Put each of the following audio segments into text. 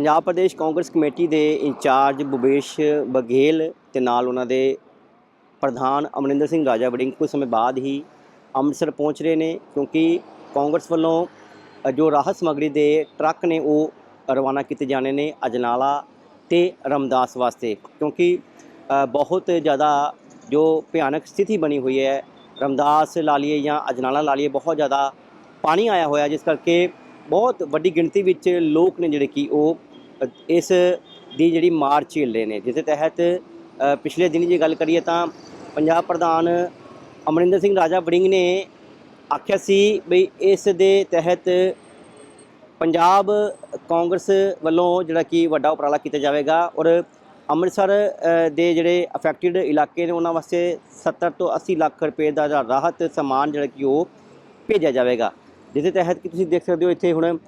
Punjab Pradesh Congress committee ਦੇ incharge Bhupesh Baghel ਤੇ ਨਾਲ ਉਹਨਾਂ ਦੇ ਪ੍ਰਧਾਨ ਅਮਰਿੰਦਰ ਸਿੰਘ ਰਾਜਾ ਵੜਿੰਗ ਕੁਝ ਸਮੇਂ ਬਾਅਦ ਹੀ ਅੰਮ੍ਰਿਤਸਰ ਪਹੁੰਚ ਰਹੇ ਨੇ, ਕਿਉਂਕਿ ਕਾਂਗਰਸ ਵੱਲੋਂ ਜੋ ਰਾਹਤ ਸਮੱਗਰੀ ਦੇ ਟਰੱਕ ਨੇ ਉਹ ਰਵਾਨਾ ਕੀਤੇ ਜਾਣੇ ਨੇ ਅਜਨਾਲਾ ਤੇ ਰਮਦਾਸ ਵਾਸਤੇ, ਕਿਉਂਕਿ ਬਹੁਤ ਜ਼ਿਆਦਾ ਜੋ ਭਿਆਨਕ ਸਥਿਤੀ ਬਣੀ ਹੋਈ ਹੈ, ਰਮਦਾਸ ਲਾ ਲਈਏ ਜਾਂ ਅਜਨਾਲਾ ਲਾ ਲਈਏ ਬਹੁਤ ਜ਼ਿਆਦਾ ਪਾਣੀ ਆਇਆ ਹੋਇਆ, ਜਿਸ ਕਰਕੇ ਬਹੁਤ ਵੱਡੀ ਗਿਣਤੀ ਵਿੱਚ ਲੋਕ ਨੇ ਜਿਹੜੇ ਕਿ ਉਹ ਇਸ ਦੀ ਜਿਹੜੀ ਮਾਰ ਝੇਲ ਰਹੇ ਨੇ ਜਿਸ ਦੇ ਤਹਿਤ ਪਿਛਲੇ ਦਿਨੀ ਜੇ ਗੱਲ ਕਰੀਏ ਤਾਂ ਪੰਜਾਬ ਪ੍ਰਧਾਨ ਅਮਰਿੰਦਰ ਸਿੰਘ ਰਾਜਾ ਵੜਿੰਗ ਨੇ ਆਖਿਆ ਸੀ ਵੀ ਇਸ ਦੇ ਤਹਿਤ ਪੰਜਾਬ ਕਾਂਗਰਸ ਵੱਲੋਂ ਜਿਹੜਾ ਕਿ ਵੱਡਾ ਉਪਰਾਲਾ ਕੀਤਾ ਜਾਵੇਗਾ ਔਰ ਅੰਮ੍ਰਿਤਸਰ ਦੇ ਜਿਹੜੇ ਅਫੈਕਟਡ ਇਲਾਕੇ ਨੇ, ਉਹਨਾਂ ਵਾਸਤੇ 70 ਤੋਂ 80 ਲੱਖ ਰੁਪਏ ਦਾ ਜਿਹੜਾ ਰਾਹਤ ਸਮਾਨ ਜਿਹੜਾ ਕਿ ਉਹ ਭੇਜਿਆ ਜਾਵੇਗਾ। ਜਿਸ ਦੇ ਤਹਿਤ ਕਿ ਤੁਸੀਂ ਦੇਖ ਸਕਦੇ ਹੋ, ਇੱਥੇ ਹੁਣ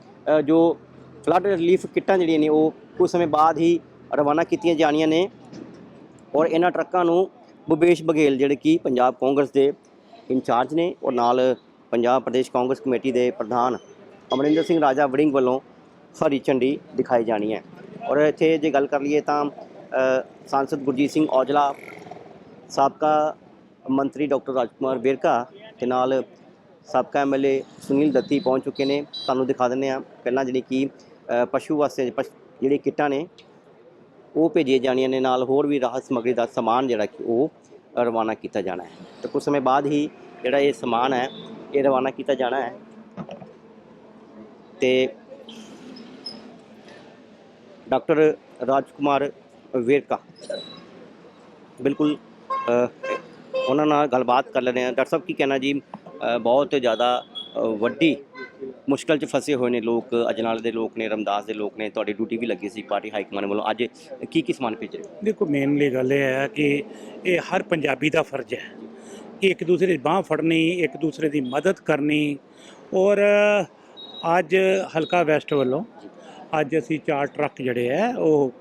ਜੋ ਫਲੱਡ ਰਿਲੀਫ ਕਿੱਟਾਂ ਜਿਹੜੀਆਂ ਨੇ ਉਹ ਕੁਝ ਸਮੇਂ ਬਾਅਦ ਹੀ ਰਵਾਨਾ ਕੀਤੀਆਂ ਜਾਣੀਆਂ ਨੇ। ਔਰ ਇਹਨਾਂ ਟਰੱਕਾਂ ਨੂੰ ਭੁਪੇਸ਼ ਬਘੇਲ ਜਿਹੜੇ ਕਿ ਪੰਜਾਬ ਕਾਂਗਰਸ ਦੇ ਇੰਚਾਰਜ ਨੇ ਔਰ ਨਾਲ ਪੰਜਾਬ ਪ੍ਰਦੇਸ਼ ਕਾਂਗਰਸ ਕਮੇਟੀ ਦੇ ਪ੍ਰਧਾਨ ਅਮਰਿੰਦਰ ਸਿੰਘ ਰਾਜਾ ਵੜਿੰਗ ਵੱਲੋਂ ਹਰੀ ਝੰਡੀ ਦਿਖਾਈ ਜਾਣੀ ਹੈ। ਔਰ ਇੱਥੇ ਜੇ ਗੱਲ ਕਰ ਲਈਏ ਤਾਂ ਸਾਂਸਦ ਗੁਰਜੀਤ ਸਿੰਘ ਔਜਲਾ, ਸਾਬਕਾ ਮੰਤਰੀ ਡਾਕਟਰ ਰਾਜਕੁਮਾਰ ਵੇਰਕਾ ਤੇ ਨਾਲ ਸਾਬਕਾ ਐਮਐਲਏ ਸੁਨੀਲ ਦੱਤੀ ਪਹੁੰਚ ਚੁੱਕੇ ਨੇ। ਤੁਹਾਨੂੰ ਦਿਖਾ ਦਿੰਦੇ ਆ ਪਹਿਲਾਂ ਜਿਹੜੀ ਕਿ ਪਸ਼ੂ ਵਾਸਤੇ ਪਸ਼- ਜਿਹੜੀ ਕਿੱਟਾਂ ਨੇ, ਉਹ ਭੇਜੀਆਂ ਜਾਣੀਆਂ ਨੇ, ਨਾਲ ਹੋਰ ਵੀ ਰਾਹਤ ਸਮੱਗਰੀ ਦਾ ਸਮਾਨ ਜਿਹੜਾ ਕਿ ਉਹ ਰਵਾਨਾ ਕੀਤਾ ਜਾਣਾ ਹੈ। ਤੇ ਕੁਝ ਸਮੇਂ ਬਾਅਦ ਹੀ ਜਿਹੜਾ ਇਹ ਸਮਾਨ ਹੈ, ਇਹ ਰਵਾਨਾ ਕੀਤਾ ਜਾਣਾ ਹੈ। ਤੇ ਡਾਕਟਰ ਰਾਜਕੁਮਾਰ ਵੇਰਕਾ ਬਿਲਕੁਲ ਉਹਨਾਂ ਨਾਲ ਗੱਲਬਾਤ ਕਰ ਲੈਂਦੇ ਹਾਂ। ਡਾਕਟਰ ਸਾਹਿਬ, ਕੀ ਕਹਿਣਾ ਜੀ? ਬਹੁਤ ਜ਼ਿਆਦਾ ਵੱਡੀ ਮੁਸ਼ਕਲ 'ਚ ਫਸੇ ਹੋਏ ਨੇ ਲੋਕ, ਅਜਨਾਲ ਦੇ ਲੋਕ ਨੇ, ਰਮਦਾਸ ਦੇ ਲੋਕ ਨੇ, ਤੁਹਾਡੀ ਡਿਊਟੀ ਵੀ ਲੱਗੀ ਸੀ ਪਾਰਟੀ ਹਾਈ ਕਮਾਂਡ ਵੱਲੋਂ ਅੱਜ ਕੀ ਕੀ ਸਮਾਨ ਭੇਜ ਰਹੇ ਹੋ? ਦੇਖੋ ਮੇਨਲੀ ਗੱਲ ਇਹ ਹੈ ਕਿ ਇਹ ਹਰ ਪੰਜਾਬੀ ਦਾ ਫਰਜ਼ ਹੈ ਕਿ ਇੱਕ ਦੂਸਰੇ ਦੀ ਬਾਹ ਫੜਨੀ, ਇੱਕ ਦੂਸਰੇ ਦੀ ਮਦਦ ਕਰਨੀ ਔਰ ਅੱਜ ਹਲਕਾ ਵੈਸਟ ਵੱਲੋਂ ਅੱਜ ਅਸੀਂ ਚਾਰ ਟਰੱਕ ਜਿਹੜੇ ਹੈ ਉਹ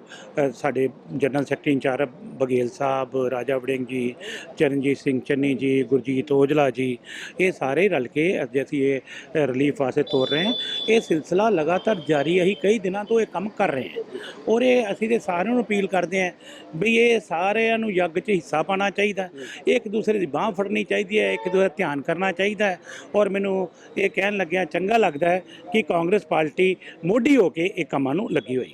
ਸਾਡੇ general secretary in-charge Baghel Sahib, Raja Warring ji, Charanjit Singh Channi ਜੀ, ਗੁਰਜੀਤ ਔਜਲਾ ਜੀ, ਇਹ ਸਾਰੇ ਰਲ ਕੇ ਅੱਜ ਅਸੀਂ ਇਹ ਰਿਲੀਫ ਵਾਸਤੇ ਤੋਰ ਰਹੇ ਹਾਂ। ਇਹ ਸਿਲਸਿਲਾ ਲਗਾਤਾਰ ਜਾਰੀ ਹੈ ਅਸੀਂ ਕਈ ਦਿਨਾਂ ਤੋਂ ਇਹ ਕੰਮ ਕਰ ਰਹੇ ਹਾਂ। ਔਰ ਇਹ ਅਸੀਂ ਤੇ ਸਾਰਿਆਂ ਨੂੰ ਅਪੀਲ ਕਰਦੇ ਹਾਂ ਵੀ ਇਹ ਸਾਰਿਆਂ ਨੂੰ ਯੱਗ 'ਚ ਹਿੱਸਾ ਪਾਉਣਾ ਚਾਹੀਦਾ। ਹੈ। ਇੱਕ ਦੂਸਰੇ ਦੀ ਬਾਹ ਫੜਨੀ ਚਾਹੀਦੀ ਹੈ, ਇੱਕ ਦੂਸਰੇ ਦਾ ਧਿਆਨ ਕਰਨਾ ਚਾਹੀਦਾ ਹੈ। ਔਰ ਮੈਨੂੰ ਇਹ ਕਹਿਣ ਲੱਗਿਆ ਚੰਗਾ ਲੱਗਦਾ ਹੈ ਕਿ ਕਾਂਗਰਸ ਪਾਰਟੀ ਮੋਢੀ ਹੋ ਕੇ ਇਹ ਕੰਮਾਂ ਨੂੰ ਲੱਗੀ ਹੋਈ।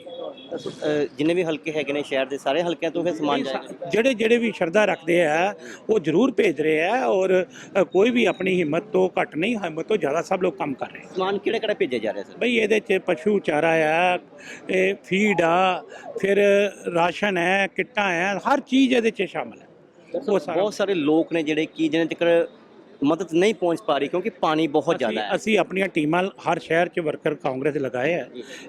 ਹੈ ਜਿੰਨੇ ਵੀ ਹਲਕੇ ਹੈਗੇ ਨੇ ਸ਼ਹਿਰ ਦੇ ਸਾਰੇ ਹਲਕਿਆਂ ਤੋਂ ਫਿਰ ਸਮਾਨ ਜਾਏਗਾ। ਜਿਹੜੇ ਜਿਹੜੇ ਵੀ ਸ਼ਰਧਾ ਰੱਖਦੇ ਆ ਉਹ ਜ਼ਰੂਰ ਭੇਜ ਰਹੇ ਆ ਔਰ ਕੋਈ ਵੀ ਆਪਣੀ ਹਿੰਮਤ ਤੋਂ ਘੱਟ ਨਹੀਂ ਹਿੰਮਤ ਤੋਂ ਜ਼ਿਆਦਾ ਸਭ ਲੋਕ ਕੰਮ ਕਰ ਰਹੇ ਸਮਾਨ ਕਿਹੜਾ ਕਿਹੜਾ ਭੇਜਿਆ ਜਾ ਰਿਹਾ ਸਰ? ਬਈ ਇਹਦੇ 'ਚ ਪਸ਼ੂ ਚਾਰਾ ਆ ਇਹ ਫੀਡ ਆ ਫਿਰ ਰਾਸ਼ਨ ਹੈ ਕਿੱਟਾਂ ਹੈ ਹਰ ਚੀਜ਼ ਇਹਦੇ 'ਚ ਸ਼ਾਮਲ ਹੈ ਬਹੁਤ ਸਾਰੇ ਲੋਕ ਨੇ ਜਿਹੜੇ ਕਿ ਜਿਹਨਾਂ ਤੱਕ ਮਦਦ ਨਹੀਂ ਪਹੁੰਚ ਪਾ ਰਹੀ ਕਿਉਂਕਿ ਪਾਣੀ ਬਹੁਤ ਜ਼ਿਆਦਾ ਹੈ। ਅਸੀਂ- ਆਪਣੀਆਂ ਟੀਮਾਂ ਹਰ ਸ਼ਹਿਰ 'ਚ ਵਰਕਰ ਕਾਂਗਰਸ ਲਗਾਏ ਆ।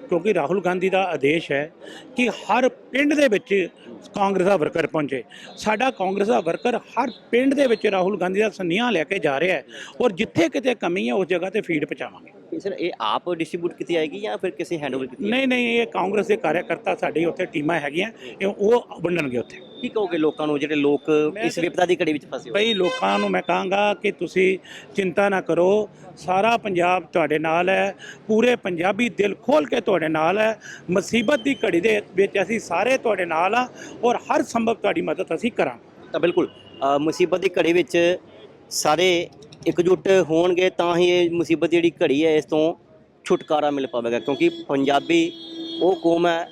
ਕਿਉਂਕਿ ਰਾਹੁਲ ਗਾਂਧੀ ਦਾ ਆਦੇਸ਼ ਹੈ ਕਿ ਹਰ ਪਿੰਡ ਦੇ ਵਿੱਚ ਕਾਂਗਰਸ ਦਾ ਵਰਕਰ ਪਹੁੰਚੇ। ਸਾਡਾ ਕਾਂਗਰਸ ਦਾ ਵਰਕਰ ਹਰ ਪਿੰਡ ਦੇ ਵਿੱਚ ਰਾਹੁਲ ਗਾਂਧੀ ਦਾ ਸੁਨੇਹਾ ਲੈ ਕੇ ਜਾ ਰਿਹਾ ਹੈ ਔਰ ਜਿੱਥੇ ਕਿਤੇ ਕਮੀ ਹੈ ਉਸ ਜਗ੍ਹਾ ਤੇ ਫੀਡ ਪਹੁੰਚਾਵਾਂਗੇ। ਸਰ ਇਹ ਆਪ ਡਿਸਟ੍ਰੀਬਿਊਟ ਕੀਤੀ ਜਾਏਗੀ ਜਾਂ ਫਿਰ ਕਿਸੇ ਹੈਂਡਓਵਰ ਕੀਤੀ? ਨਹੀਂ ਨਹੀਂ ਇਹ ਕਾਂਗਰਸ ਦੇ ਕਾਰਜਕਰਤਾ ਸਾਡੀ ਉੱਥੇ ਟੀਮਾਂ ਹੈਗੀਆਂ ਇਹ ਉਹ ਵੰਡਣਗੇ ਉੱਥੇ। ਕੀ ਕਹੋਗੇ ਲੋਕਾਂ ਨੂੰ ਜਿਹੜੇ ਲੋਕ ਇਸ ਵਿਪਤਾ ਦੀ ਘੜੀ ਵਿੱਚ ਫਸੇ ਹੋਏ? ਬਈ ਲੋਕਾਂ ਨੂੰ ਮੈਂ ਕਹਾਂਗਾ ਕਿ ਤੁਸੀਂ ਚਿੰਤਾ ਨਾ ਕਰੋ ਸਾਰਾ ਪੰਜਾਬ ਤੁਹਾਡੇ ਨਾਲ ਹੈ ਪੂਰੇ ਪੰਜਾਬੀ ਦਿਲ ਖੋਲ ਕੇ ਤੁਹਾਡੇ ਨਾਲ ਹੈ ਮੁਸੀਬਤ ਦੀ ਘੜੀ ਦੇ ਵਿੱਚ ਅਸੀਂ ਸਾਰੇ ਤੁਹਾਡੇ ਨਾਲ ਆ ਔਰ ਹਰ ਸੰਭਵ ਤੁਹਾਡੀ ਮਦਦ ਅਸੀਂ ਕਰਾਂਗੇ। ਤਾਂ ਬਿਲਕੁਲ ਮੁਸੀਬਤ ਦੀ ਘੜੀ ਵਿੱਚ ਸਾਰੇ ਇਕਜੁੱਟ ਹੋਣਗੇ ਤਾਂ ਹੀ ਇਹ ਮੁਸੀਬਤ ਜਿਹੜੀ ਘੜੀ ਹੈ ਇਸ ਤੋਂ ਛੁਟਕਾਰਾ ਮਿਲ ਪਾਵੇਗਾ, ਕਿਉਂਕਿ ਪੰਜਾਬੀ ਉਹ ਕੌਮ ਹੈ,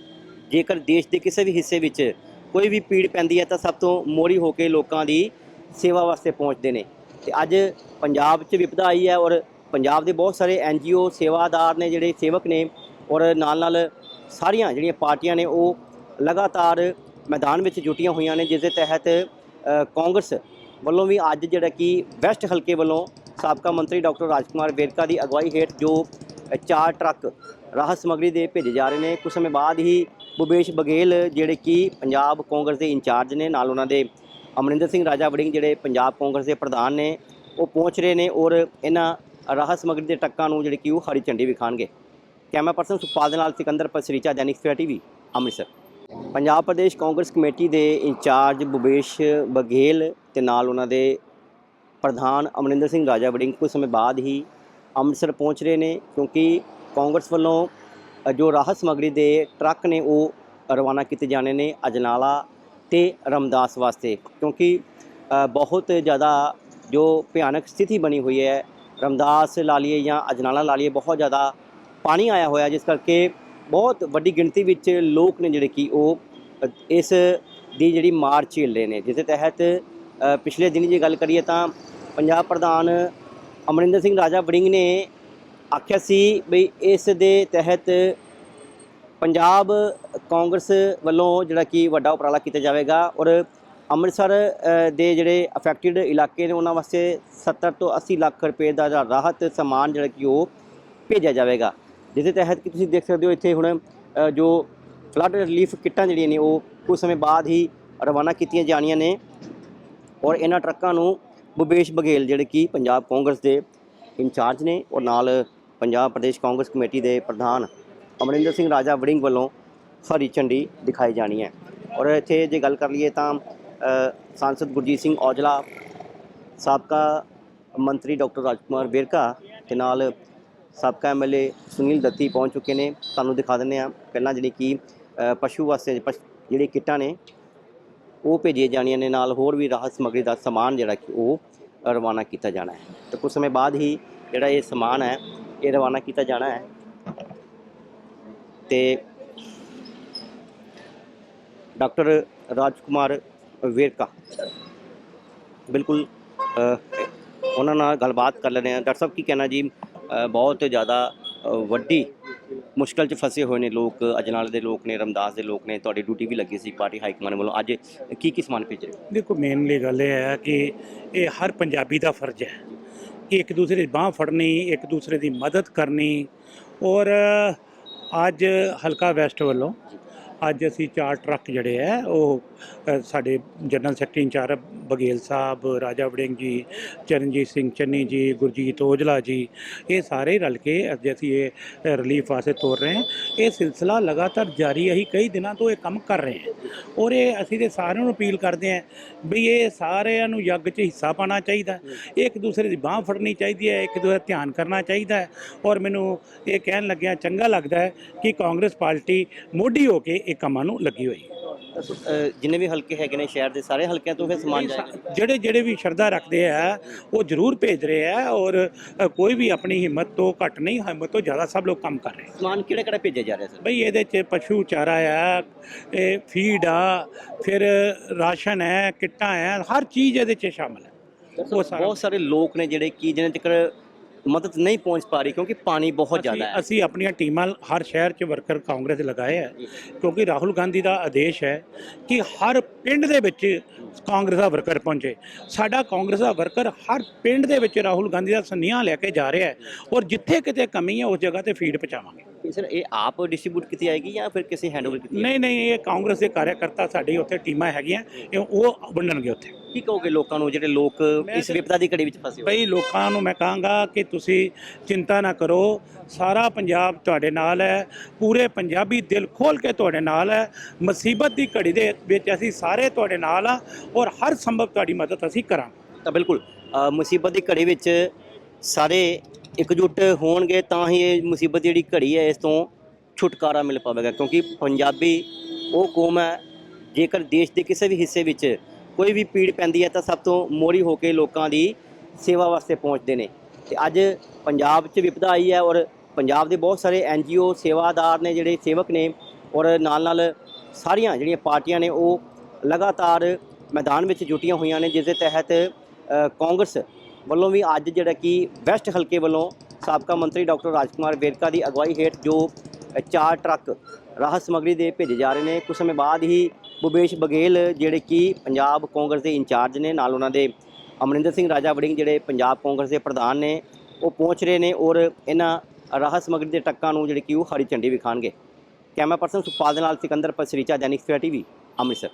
ਜੇਕਰ ਦੇਸ਼ ਦੇ ਕਿਸੇ ਵੀ ਹਿੱਸੇ ਵਿੱਚ ਕੋਈ ਵੀ ਪੀੜ ਪੈਂਦੀ ਹੈ ਤਾਂ ਸਭ ਤੋਂ ਮੋਰੀ ਹੋ ਕੇ ਲੋਕਾਂ ਦੀ ਸੇਵਾ ਵਾਸਤੇ ਪਹੁੰਚਦੇ ਨੇ। ਤੇ ਅੱਜ ਪੰਜਾਬ 'ਚ ਵਿਪਦਾ ਆਈ ਹੈ ਔਰ ਪੰਜਾਬ ਦੇ ਬਹੁਤ ਸਾਰੇ ਐਨਜੀਓ ਸੇਵਾਦਾਰ ਨੇ ਜਿਹੜੇ ਸੇਵਕ ਨੇ ਔਰ ਨਾਲ ਨਾਲ ਸਾਰੀਆਂ ਜਿਹੜੀਆਂ ਪਾਰਟੀਆਂ ਨੇ ਉਹ ਲਗਾਤਾਰ ਮੈਦਾਨ ਵਿੱਚ ਜੁਟੀਆਂ ਹੋਈਆਂ ਨੇ, ਜਿਸ ਦੇ ਤਹਿਤ ਕਾਂਗਰਸ ਵੱਲੋਂ ਵੀ ਅੱਜ ਜਿਹੜਾ ਕਿ ਵੈਸਟ ਹਲਕੇ ਵੱਲੋਂ ਸਾਬਕਾ ਮੰਤਰੀ ਡਾਕਟਰ ਰਾਜਕੁਮਾਰ ਵੇਰਕਾ ਦੀ ਅਗਵਾਈ ਹੇਠ ਜੋ ਚਾਰ ਟਰੱਕ ਰਾਹਤ ਸਮੱਗਰੀ ਦੇ ਭੇਜੇ ਜਾ ਰਹੇ ਨੇ ਕੁਝ ਸਮੇਂ ਬਾਅਦ ਹੀ ਭੁਪੇਸ਼ ਬਘੇਲ ਜਿਹੜੇ ਕਿ ਪੰਜਾਬ ਕਾਂਗਰਸ ਦੇ ਇੰਚਾਰਜ ਨੇ, ਨਾਲ ਉਹਨਾਂ ਦੇ ਅਮਰਿੰਦਰ ਸਿੰਘ ਰਾਜਾ ਵੜਿੰਗ ਜਿਹੜੇ ਪੰਜਾਬ ਕਾਂਗਰਸ ਦੇ ਪ੍ਰਧਾਨ ਨੇ, ਉਹ ਪਹੁੰਚ ਰਹੇ ਨੇ ਔਰ ਇਹਨਾਂ ਰਾਹਤ ਸਮੱਗਰੀ ਦੇ ਟਰੱਕਾਂ ਨੂੰ ਜਿਹੜੇ ਕਿ ਉਹ ਹਰੀ ਝੰਡੀ ਵਿਖਾਣਗੇ ਕੈਮਰਾ ਪਰਸਨ ਸੁਖਪਾਲ ਦੇ ਨਾਲ Sikandar Pasricha Dainik Savera TV, Amritsar. Punjab Pradesh Congress committee ਦੇ ਇੰਚਾਰਜ ਭੁਪੇਸ਼ ਬਘੇਲ ਤੇ ਨਾਲ ਉਹਨਾਂ ਦੇ ਪ੍ਰਧਾਨ ਅਮਰਿੰਦਰ ਸਿੰਘ ਰਾਜਾ ਵੜਿੰਗ ਕੁਝ ਸਮੇਂ ਬਾਅਦ ਹੀ ਅੰਮ੍ਰਿਤਸਰ ਪਹੁੰਚ ਰਹੇ ਨੇ, ਕਿਉਂਕਿ ਕਾਂਗਰਸ ਵੱਲੋਂ ਜੋ ਰਾਹਤ ਸਮੱਗਰੀ ਦੇ ਟਰੱਕ ਨੇ, ਉਹ ਰਵਾਨਾ ਕੀਤੇ ਜਾਣੇ ਨੇ ਅਜਨਾਲਾ ਤੇ ਰਮਦਾਸ ਵਾਸਤੇ, ਕਿਉਂਕਿ ਬਹੁਤ ਜ਼ਿਆਦਾ ਜੋ ਭਿਆਨਕ ਸਥਿਤੀ ਬਣੀ ਹੋਈ ਹੈ, ਰਮਦਾਸ ਲਾ ਲਈਏ ਜਾਂ ਅਜਨਾਲਾ ਲਾ ਲਈਏ, ਬਹੁਤ ਜ਼ਿਆਦਾ ਪਾਣੀ ਆਇਆ ਹੋਇਆ, ਜਿਸ ਕਰਕੇ ਬਹੁਤ ਵੱਡੀ ਗਿਣਤੀ ਵਿੱਚ ਲੋਕ ਨੇ ਜਿਹੜੇ ਕਿ ਉਹ ਇਸ ਦੀ ਜਿਹੜੀ ਮਾਰ ਝੇਲ ਰਹੇ ਨੇ ਜਿਸ ਦੇ ਤਹਿਤ ਪਿਛਲੇ ਦਿਨੀ ਜੇ ਗੱਲ ਕਰੀਏ ਤਾਂ ਪੰਜਾਬ ਪ੍ਰਧਾਨ ਅਮਰਿੰਦਰ ਸਿੰਘ ਰਾਜਾ ਵੜਿੰਗ ਨੇ ਆਖਿਆ ਸੀ ਵੀ ਇਸ ਦੇ ਤਹਿਤ ਪੰਜਾਬ ਕਾਂਗਰਸ ਵੱਲੋਂ ਜਿਹੜਾ ਕਿ ਵੱਡਾ ਉਪਰਾਲਾ ਕੀਤਾ ਜਾਵੇਗਾ ਔਰ ਅੰਮ੍ਰਿਤਸਰ ਦੇ ਜਿਹੜੇ ਅਫੈਕਟਡ ਇਲਾਕੇ ਨੇ ਉਹਨਾਂ ਵਾਸਤੇ 70 ਤੋਂ 80 ਲੱਖ ਰੁਪਏ ਦਾ ਰਾਹਤ ਸਮਾਨ ਜਿਹੜਾ ਕਿ ਉਹ ਭੇਜਿਆ ਜਾਵੇਗਾ। ਜਿਸ ਦੇ ਤਹਿਤ ਕਿ ਤੁਸੀਂ ਦੇਖ ਸਕਦੇ ਹੋ ਇੱਥੇ ਹੁਣ ਜੋ ਫਲੱਡ ਰਿਲੀਫ ਕਿੱਟਾਂ ਜਿਹੜੀਆਂ ਨੇ, ਉਹ ਕੁਝ ਸਮੇਂ ਬਾਅਦ ਹੀ ਰਵਾਨਾ ਕੀਤੀਆਂ ਜਾਣੀਆਂ ਨੇ। ਔਰ ਇਹਨਾਂ ਟਰੱਕਾਂ ਨੂੰ ਭੁਪੇਸ਼ ਬਘੇਲ, ਜਿਹੜੇ ਕਿ ਪੰਜਾਬ ਕਾਂਗਰਸ ਦੇ ਇੰਚਾਰਜ ਨੇ, ਔਰ ਨਾਲ ਪੰਜਾਬ ਪ੍ਰਦੇਸ਼ ਕਾਂਗਰਸ ਕਮੇਟੀ ਦੇ ਪ੍ਰਧਾਨ ਅਮਰਿੰਦਰ ਸਿੰਘ ਰਾਜਾ ਵੜਿੰਗ ਵੱਲੋਂ ਹਰੀ ਝੰਡੀ ਦਿਖਾਈ ਜਾਣੀ ਹੈ। ਔਰ ਇੱਥੇ ਜੇ ਗੱਲ ਕਰ ਲਈਏ ਤਾਂ ਸਾਂਸਦ ਗੁਰਜੀਤ ਸਿੰਘ ਔਜਲਾ, ਸਾਬਕਾ ਮੰਤਰੀ ਡਾਕਟਰ ਰਾਜਕੁਮਾਰ ਵੇਰਕਾ ਤੇ ਨਾਲ ਸਾਬਕਾ ਐਮਐਲਏ ਸੁਨੀਲ ਦੱਤੀ ਪਹੁੰਚ ਚੁੱਕੇ ਨੇ। ਤੁਹਾਨੂੰ ਦਿਖਾ ਦਿੰਦੇ ਆ ਪਹਿਲਾਂ ਜਿਹੜੀ ਕਿ ਪਸ਼ੂ ਵਾਸਤੇ ਪਸ਼- ਜਿਹੜੀ ਕਿੱਟਾਂ ਨੇ, ਉਹ ਭੇਜੀਆਂ ਜਾਣੀਆਂ ਨੇ। ਨਾਲ ਹੋਰ ਵੀ ਰਾਹਤ ਸਮੱਗਰੀ ਦਾ ਸਮਾਨ ਜਿਹੜਾ ਕਿ ਉਹ ਰਵਾਨਾ ਕੀਤਾ ਜਾਣਾ ਹੈ। ਤੇ ਕੁਝ ਸਮੇਂ ਬਾਅਦ ਹੀ ਜਿਹੜਾ ਇਹ ਸਮਾਨ ਹੈ, ਇਹ ਰਵਾਨਾ ਕੀਤਾ ਜਾਣਾ ਹੈ। ਤੇ ਡਾਕਟਰ ਰਾਜਕੁਮਾਰ ਵੇਰਕਾ ਬਿਲਕੁਲ ਉਹਨਾਂ ਨਾਲ ਗੱਲਬਾਤ ਕਰ ਲੈਂਦੇ ਹਾਂ। ਡਾਕਟਰ ਸਾਹਿਬ, ਕੀ ਕਹਿਣਾ ਜੀ? ਬਹੁਤ ਜ਼ਿਆਦਾ ਵੱਡੀ ਮੁਸ਼ਕਲ 'ਚ ਫਸੇ ਹੋਏ ਨੇ ਲੋਕ, ਅਜਨਾਲ ਦੇ ਲੋਕ ਨੇ, ਰਮਦਾਸ ਦੇ ਲੋਕ ਨੇ, ਤੁਹਾਡੀ ਡਿਊਟੀ ਵੀ ਲੱਗੀ ਸੀ ਪਾਰਟੀ ਹਾਈ ਕਮਾਂਡ ਵੱਲੋਂ ਅੱਜ ਕੀ ਕੀ ਸਮਾਨ ਭੇਜ ਰਹੇ ਹੋ? ਦੇਖੋ ਮੇਨਲੀ ਗੱਲ ਇਹ ਹੈ ਕਿ ਇਹ ਹਰ ਪੰਜਾਬੀ ਦਾ ਫਰਜ਼ ਹੈ ਕਿ ਇੱਕ ਦੂਸਰੇ ਦੀ ਬਾਹ ਫੜਨੀ, ਇੱਕ ਦੂਸਰੇ ਦੀ ਮਦਦ ਕਰਨੀ ਔਰ ਅੱਜ ਹਲਕਾ ਵੈਸਟ ਵੱਲੋਂ ਅੱਜ ਅਸੀਂ ਚਾਰ ਟਰੱਕ ਜਿਹੜੇ ਹੈ ਉਹ ਸਾਡੇ general secretary in-charge Baghel Sahib, Raja Warring ji, Charanjit Singh Channi ਜੀ, ਗੁਰਜੀਤ ਔਜਲਾ ਜੀ, ਇਹ ਸਾਰੇ ਰਲ ਕੇ ਅੱਜ ਅਸੀਂ ਇਹ ਰਿਲੀਫ ਵਾਸਤੇ ਤੋਰ ਰਹੇ ਹਾਂ। ਇਹ ਸਿਲਸਿਲਾ ਲਗਾਤਾਰ ਜਾਰੀ ਹੈ ਅਸੀਂ ਕਈ ਦਿਨਾਂ ਤੋਂ ਇਹ ਕੰਮ ਕਰ ਰਹੇ ਹਾਂ। ਔਰ ਇਹ ਅਸੀਂ ਤੇ ਸਾਰਿਆਂ ਨੂੰ ਅਪੀਲ ਕਰਦੇ ਹਾਂ ਵੀ ਇਹ ਸਾਰਿਆਂ ਨੂੰ ਯੱਗ 'ਚ ਹਿੱਸਾ ਪਾਉਣਾ ਚਾਹੀਦਾ। ਹੈ। ਇੱਕ ਦੂਸਰੇ ਦੀ ਬਾਹ ਫੜਨੀ ਚਾਹੀਦੀ ਹੈ, ਇੱਕ ਦੂਸਰੇ ਦਾ ਧਿਆਨ ਕਰਨਾ ਚਾਹੀਦਾ ਔਰ ਮੈਨੂੰ ਇਹ ਕਹਿਣ ਲੱਗਿਆ ਚੰਗਾ ਲੱਗਦਾ ਹੈ ਕਿ ਕਾਂਗਰਸ ਪਾਰਟੀ ਮੋਢੀ ਹੋ ਕੇ ਇਹ ਕੰਮਾਂ ਨੂੰ ਲੱਗੀ ਹੋਈ। ਜਿੰਨੇ ਵੀ ਹਲਕੇ ਹੈਗੇ ਨੇ ਸ਼ਹਿਰ ਦੇ ਸਾਰੇ ਹਲਕਿਆਂ ਤੋਂ ਫਿਰ ਸਮਾਨ ਜਾਏਗਾ ਜਿਹੜੇ ਜਿਹੜੇ ਵੀ ਸ਼ਰਧਾ ਰੱਖਦੇ ਆ ਉਹ ਜ਼ਰੂਰ ਭੇਜ ਰਹੇ ਆ ਔਰ ਕੋਈ ਵੀ ਆਪਣੀ ਹਿੰਮਤ ਤੋਂ ਘੱਟ ਨਹੀਂ ਹਿੰਮਤ ਤੋਂ ਜ਼ਿਆਦਾ ਸਭ ਲੋਕ ਕੰਮ ਕਰ ਰਹੇ। ਸਮਾਨ ਕਿਹੜਾ ਕਿਹੜਾ ਭੇਜਿਆ ਜਾ ਰਿਹਾ ਸਰ? ਬਈ ਇਹਦੇ 'ਚ ਪਸ਼ੂ ਚਾਰਾ ਆ ਇਹ ਫੀਡ ਆ ਫਿਰ ਰਾਸ਼ਨ ਹੈ ਕਿੱਟਾਂ ਹੈ ਹਰ ਚੀਜ਼ ਇਹਦੇ 'ਚ ਸ਼ਾਮਲ ਹੈ ਬਹੁਤ ਸਾਰੇ ਲੋਕ ਨੇ ਜਿਹੜੇ ਕਿ ਜਿਹਨਾਂ ਤੱਕ ਮਦਦ ਨਹੀਂ ਪਹੁੰਚ ਪਾ ਰਹੀ ਕਿਉਂਕਿ ਪਾਣੀ ਬਹੁਤ ਜ਼ਿਆਦਾ ਹੈ। ਅਸੀਂ- ਆਪਣੀਆਂ ਟੀਮਾਂ ਹਰ ਸ਼ਹਿਰ 'ਚ ਵਰਕਰ ਕਾਂਗਰਸ ਲਗਾਏ ਆ ਕਿਉਂਕਿ ਰਾਹੁਲ ਗਾਂਧੀ ਦਾ ਆਦੇਸ਼ ਹੈ ਕਿ ਹਰ ਪਿੰਡ ਦੇ ਵਿੱਚ ਕਾਂਗਰਸ ਦਾ ਵਰਕਰ ਪਹੁੰਚੇ। ਸਾਡਾ ਕਾਂਗਰਸ ਦਾ ਵਰਕਰ ਹਰ ਪਿੰਡ ਦੇ ਵਿੱਚ ਰਾਹੁਲ ਗਾਂਧੀ ਦਾ ਸੁਨੇਹਾ ਲੈ ਕੇ ਜਾ ਰਿਹਾ ਹੈ ਔਰ ਜਿੱਥੇ ਕਿਤੇ ਕਮੀ ਹੈ ਉਸ ਜਗ੍ਹਾ ਤੇ ਫੀਡ ਪਹੁੰਚਾਵਾਂਗੇ। ਸਰ ਇਹ ਆਪ ਡਿਸਟ੍ਰੀਬਿਊਟ ਕੀਤੀ ਜਾਏਗੀ ਜਾਂ ਫਿਰ ਕਿਸੇ ਹੈਂਡਓਵਰ ਕੀਤੀ ਨਹੀਂ ਨਹੀਂ ਇਹ ਕਾਂਗਰਸ ਦੇ ਕਾਰਜਕਰਤਾ ਸਾਡੀ ਉੱਥੇ ਟੀਮਾਂ ਹੈਗੀਆਂ ਇਹ ਉਹ ਵੰਡਣਗੇ ਉੱਥੇ। ਕੀ ਕਹੋਗੇ ਲੋਕਾਂ ਨੂੰ ਜਿਹੜੇ ਲੋਕ ਇਸ ਵਿਪਤਾ ਦੀ ਘੜੀ ਵਿੱਚ ਫਸੇ ਹੋਏ? ਬਈ ਲੋਕਾਂ ਨੂੰ ਮੈਂ ਕਹਾਂਗਾ ਕਿ ਤੁਸੀਂ ਚਿੰਤਾ ਨਾ ਕਰੋ ਸਾਰਾ ਪੰਜਾਬ ਤੁਹਾਡੇ ਨਾਲ ਹੈ ਪੂਰੇ ਪੰਜਾਬੀ ਦਿਲ ਖੋਲ ਕੇ ਤੁਹਾਡੇ ਨਾਲ ਹੈ ਮੁਸੀਬਤ ਦੀ ਘੜੀ ਦੇ ਵਿੱਚ ਅਸੀਂ ਸਾਰੇ ਤੁਹਾਡੇ ਨਾਲ ਆ ਔਰ ਹਰ ਸੰਭਵ ਤੁਹਾਡੀ ਮਦਦ ਅਸੀਂ ਕਰਾਂਗੇ। ਤਾਂ ਬਿਲਕੁਲ ਮੁਸੀਬਤ ਦੀ ਘੜੀ ਵਿੱਚ ਸਾਰੇ ਇਕਜੁੱਟ ਹੋਣਗੇ ਤਾਂ ਹੀ ਇਹ ਮੁਸੀਬਤ ਜਿਹੜੀ ਘੜੀ ਹੈ, ਇਸ ਤੋਂ ਛੁਟਕਾਰਾ ਮਿਲ ਪਾਵੇਗਾ, ਕਿਉਂਕਿ ਪੰਜਾਬੀ ਉਹ ਕੌਮ ਹੈ, ਜੇਕਰ ਦੇਸ਼ ਦੇ ਕਿਸੇ ਵੀ ਹਿੱਸੇ ਵਿੱਚ ਕੋਈ ਵੀ ਪੀੜ ਪੈਂਦੀ ਹੈ ਤਾਂ ਸਭ ਤੋਂ ਮੋਰੀ ਹੋ ਕੇ ਲੋਕਾਂ ਦੀ ਸੇਵਾ ਵਾਸਤੇ ਪਹੁੰਚਦੇ ਨੇ। ਤੇ ਅੱਜ ਪੰਜਾਬ 'ਚ ਵਿਪਦਾ ਆਈ ਹੈ ਔਰ ਪੰਜਾਬ ਦੇ ਬਹੁਤ ਸਾਰੇ ਐਨਜੀਓ ਸੇਵਾਦਾਰ ਨੇ ਜਿਹੜੇ ਸੇਵਕ ਨੇ ਔਰ ਨਾਲ ਨਾਲ ਸਾਰੀਆਂ ਜਿਹੜੀਆਂ ਪਾਰਟੀਆਂ ਨੇ ਉਹ ਲਗਾਤਾਰ ਮੈਦਾਨ ਵਿੱਚ ਜੁਟੀਆਂ ਹੋਈਆਂ ਨੇ, ਜਿਸ ਦੇ ਤਹਿਤ ਕਾਂਗਰਸ ਵੱਲੋਂ ਵੀ ਅੱਜ ਜਿਹੜਾ ਕਿ ਵੈਸਟ ਹਲਕੇ ਵੱਲੋਂ ਸਾਬਕਾ ਮੰਤਰੀ ਡਾਕਟਰ ਰਾਜਕੁਮਾਰ ਵੇਰਕਾ ਦੀ ਅਗਵਾਈ ਹੇਠ ਜੋ ਚਾਰ ਟਰੱਕ ਰਾਹਤ ਸਮੱਗਰੀ ਦੇ ਭੇਜੇ ਜਾ ਰਹੇ ਨੇ। ਕੁਝ ਸਮੇਂ ਬਾਅਦ ਹੀ ਭੁਪੇਸ਼ ਬਘੇਲ ਜਿਹੜੇ ਕਿ ਪੰਜਾਬ ਕਾਂਗਰਸ ਦੇ ਇੰਚਾਰਜ ਨੇ, ਨਾਲ ਉਹਨਾਂ ਦੇ ਅਮਰਿੰਦਰ ਸਿੰਘ ਰਾਜਾ ਵੜਿੰਗ ਜਿਹੜੇ ਪੰਜਾਬ ਕਾਂਗਰਸ ਦੇ ਪ੍ਰਧਾਨ ਨੇ, ਉਹ ਪਹੁੰਚ ਰਹੇ ਨੇ ਔਰ ਇਹਨਾਂ ਰਾਹਤ ਸਮੱਗਰੀ ਦੇ ਟਰੱਕਾਂ ਨੂੰ ਜਿਹੜੇ ਕਿ ਉਹ ਹਰੀ ਝੰਡੀ ਵਿਖਾਣਗੇ ਕੈਮਰਾ ਪਰਸਨ ਸੁਖਪਾਲ ਦੇ ਨਾਲ ਸਿਕੰਦਰ ਪਸਰੀਚਾ ਦੈਨਿਕ ਸਵੇਰਾ ਟੀਵੀ, ਅੰਮ੍ਰਿਤਸਰ।